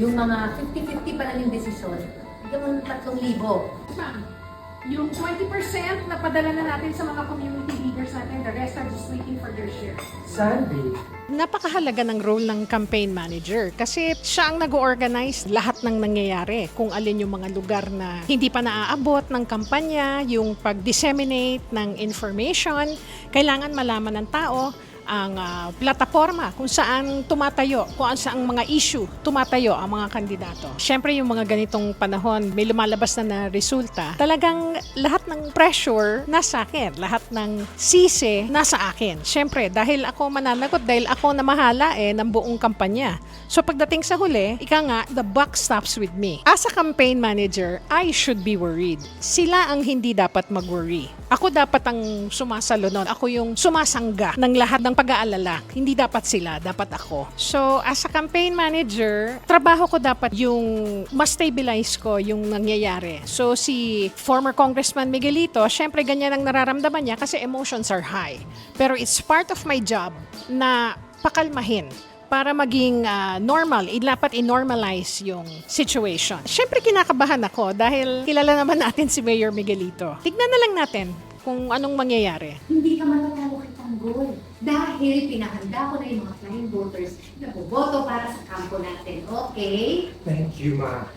Yung mga 50-50 pa lang yung desisyon, bigyan mo ng 3,000. Ma'am, yung 20% na padala na natin sa mga community leaders natin, the rest are just waiting for their share. Sandy, Napakahalaga ng role ng campaign manager kasi siya ang nag-organize lahat ng nangyayari. Kung alin yung mga lugar na hindi pa naaabot ng kampanya, yung pag-disseminate ng information, kailangan malaman ng tao ang ah, plataforma kung saan tumatayo, kung saan mga issue tumatayo ang mga kandidato. Siyempre yung mga ganitong panahon, may lumalabas na na resulta, talagang lahat ng pressure nasa akin, lahat ng sisi nasa akin. Siyempre, dahil ako mananagot, dahil ako na mahala eh ng buong kampanya. So pagdating sa huli, ika nga, the buck stops with me. As a campaign manager, I should be worried. Sila ang hindi dapat mag-worry. Ako dapat ang sumasalo nun. Ako yung sumasangga ng lahat ng pag-aalala. Hindi dapat sila, dapat ako. So, as a campaign manager, trabaho ko dapat yung mas stabilize ko yung nangyayari. So, si former Congressman Miguelito, syempre ganyan ang nararamdaman niya kasi emotions are high. Pero it's part of my job na pakalmahin para maging ah, normal, dapat i-normalize yung situation. Siyempre kinakabahan ako dahil kilala naman natin si Mayor Miguelito. Tignan na lang natin kung anong mangyayari. Hindi ka matatalo kitang goal. Dahil pinahanda ko na yung mga flying voters na boboto para sa kampo natin. Okay? thank you, ma.